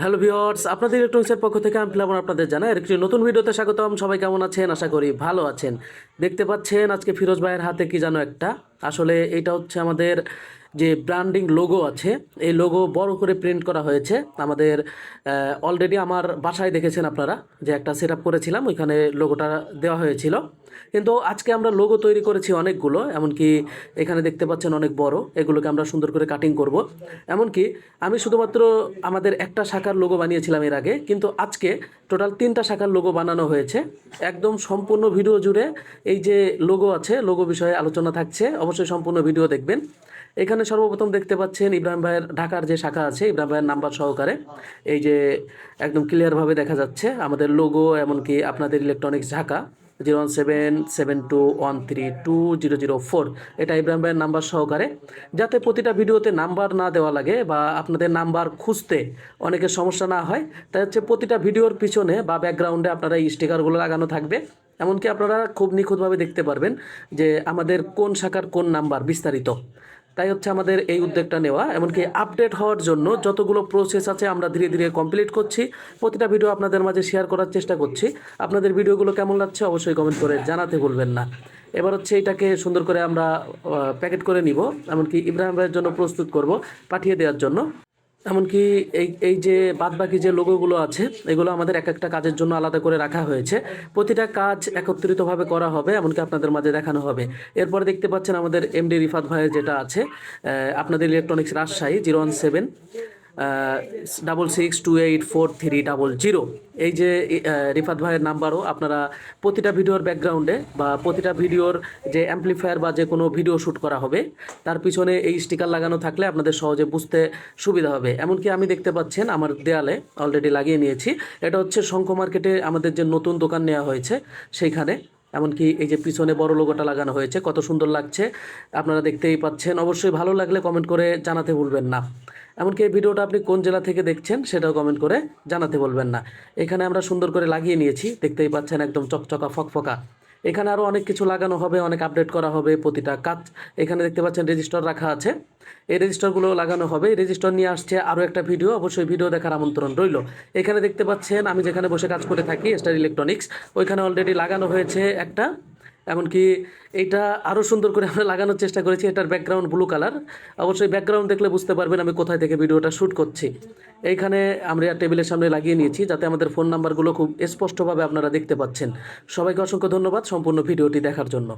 Hello viewers আপনাদের ইলেকট্রনিক্সের পক্ষ থেকে আমি প্লাবন আপনাদের জানাই একটি নতুন ভিডিওতে স্বাগতম। সবাই কেমন আছেন? আশা করি ভালো আছেন। দেখতে পাচ্ছেন আজকে ফিরোজ ভাইয়ের হাতে কি জানো একটা। আসলে এটা হচ্ছে আমাদের যে ব্র্যান্ডিং লোগো আছে, এই লোগো বড় করে প্রিন্ট করা হয়েছে। আমাদের অলরেডি আমার বাসায় দেখেছেন আপনারা যে একটা সেট করেছিলাম, ওইখানে লোগোটা দেওয়া হয়েছিল। কিন্তু আজকে আমরা লোগো তৈরি করেছি অনেকগুলো, এমনকি এখানে দেখতে পাচ্ছেন অনেক বড়, এগুলোকে আমরা সুন্দর করে কাটিং করব। এমনকি আমি শুধুমাত্র আমাদের একটা শাখার লোগো বানিয়েছিলাম এর আগে, কিন্তু আজকে টোটাল তিনটা শাখার লোগো বানানো হয়েছে। একদম সম্পূর্ণ ভিডিও জুড়ে এই যে লোগো আছে, লোগো বিষয়ে আলোচনা থাকছে, অবশ্যই সম্পূর্ণ ভিডিও দেখবেন। এখানে সর্বপ্রথম দেখতে পাচ্ছেন ইব্রাহিম ভাইয়ের ঢাকার যে শাখা আছে, ইব্রাহিম ভাইয়ের নাম্বার সহকারে। এই যে একদম ক্লিয়ারভাবে দেখা যাচ্ছে আমাদের লোগো এমনকি আপনাদের electronics Dhaka zero one seven seven two one three two zero zero four এটা ইব্রাহিম ভাইয়ের নাম্বার সহকারে। যাতে প্রতিটা ভিডিওতে নাম্বার না দেওয়া লাগে বা আপনাদের নাম্বার খুঁজতে অনেকের সমস্যা না হয়, তাই হচ্ছে প্রতিটা ভিডিওর পিছনে বা ব্যাকগ্রাউন্ডে আপনারা এই স্টিকারগুলো লাগানো থাকবে। এমনকি আপনারা খুব নিখুঁতভাবে দেখতে পারবেন যে আমাদের কোন শাখার কোন নাম্বার বিস্তারিত। তাই হচ্ছে আমাদের এই উদ্যোগটা নেওয়া, এমনকি আপডেট হওয়ার জন্য যতগুলো প্রসেস আছে আমরা ধীরে ধীরে কমপ্লিট করছি। প্রতিটা ভিডিও আপনাদের মাঝে শেয়ার করার চেষ্টা করছি। আপনাদের ভিডিওগুলো কেমন লাগছে অবশ্যই কমেন্ট করে জানাতে ভুলবেন না। এবার হচ্ছে এটাকে সুন্দর করে আমরা প্যাকেট করে নিব। এমনকি ইব্রাহিম ভাইয়ের জন্য প্রস্তুত করব, পাঠিয়ে দেওয়ার জন্য। এমনকি এই এই যে বাদ বাকি যে লোগোগুলো আছে, এগুলো আমাদের এক একটা কাজের জন্য আলাদা করে রাখা হয়েছে। প্রতিটা কাজ একত্রিতভাবে করা হবে, এমনকি আপনাদের মাঝে দেখানো হবে। এরপরে দেখতে পাচ্ছেন আমাদের এমডি রিফাত ভাইয়ের যেটা আছে আপনাদের electronics Rajshahi, zero one seven. Double six two eight four three double zero এই যে রিফাত ভাইয়ের নাম্বারও আপনারা প্রতিটা ভিডিওর ব্যাকগ্রাউন্ডে বা প্রতিটা ভিডিওর যে অ্যাম্পলিফায়ার বা যে কোনো ভিডিও শ্যুট করা হবে, তার পিছনে এই স্টিকার লাগানো থাকলে আপনাদের সহজে বুঝতে সুবিধা হবে। এমনকি আমি দেখতে পাচ্ছেন আমার দেয়ালে অলরেডি লাগিয়ে নিয়েছি। এটা হচ্ছে শঙ্খ মার্কেটে আমাদের যে নতুন দোকান নেওয়া হয়েছে, সেইখানে এমনকি এই যে পিছনে বড় লোগোটা লাগানো হয়েছে, কত সুন্দর লাগছে। আপনারা দেখতেই পাচ্ছেন। অবশ্যই ভালো লাগলে কমেন্ট করে জানাতে ভুলবেন না। এমনকি এই ভিডিওটা আপনি কোন জেলা থেকে দেখছেন, সেটাও কমেন্ট করে জানাতে বলবেন না। এখানে আমরা সুন্দর করে লাগিয়ে নিয়েছি, দেখতেই পাচ্ছেন একদম চকচকা, ফকফকা। এখানে আরও অনেক কিছু লাগানো হবে, অনেক আপডেট করা হবে প্রতিটা কাজ। এখানে দেখতে পাচ্ছেন রেজিস্টার রাখা আছে। এই রেজিস্টারগুলো লাগানো হবে। এই রেজিস্টার নিয়ে আসছে আরও একটা ভিডিও অবশ্যই ভিডিও দেখার আমন্ত্রণ রইল। এখানে দেখতে পাচ্ছেন আমি যেখানে বসে কাজ করে থাকি স্টার ইলেকট্রনিক্স ওইখানে অলরেডি লাগানো হয়েছে একটা এমনকি এটা আরও সুন্দর করে আমরা লাগানোর চেষ্টা করেছি, এটার ব্যাকগ্রাউন্ড ব্লু কালার অবশ্যই ব্যাকগ্রাউন্ড দেখলে বুঝতে পারবেন আমি কোথায় থেকে ভিডিওটা শ্যুট করছি। এইখানে আমরা টেবিলের সামনে লাগিয়ে নিয়েছি, যাতে আমাদের ফোন নাম্বারগুলো খুব স্পষ্টভাবে আপনারা দেখতে পাচ্ছেন। সবাইকে অসংখ্য ধন্যবাদ সম্পূর্ণ ভিডিওটি দেখার জন্য।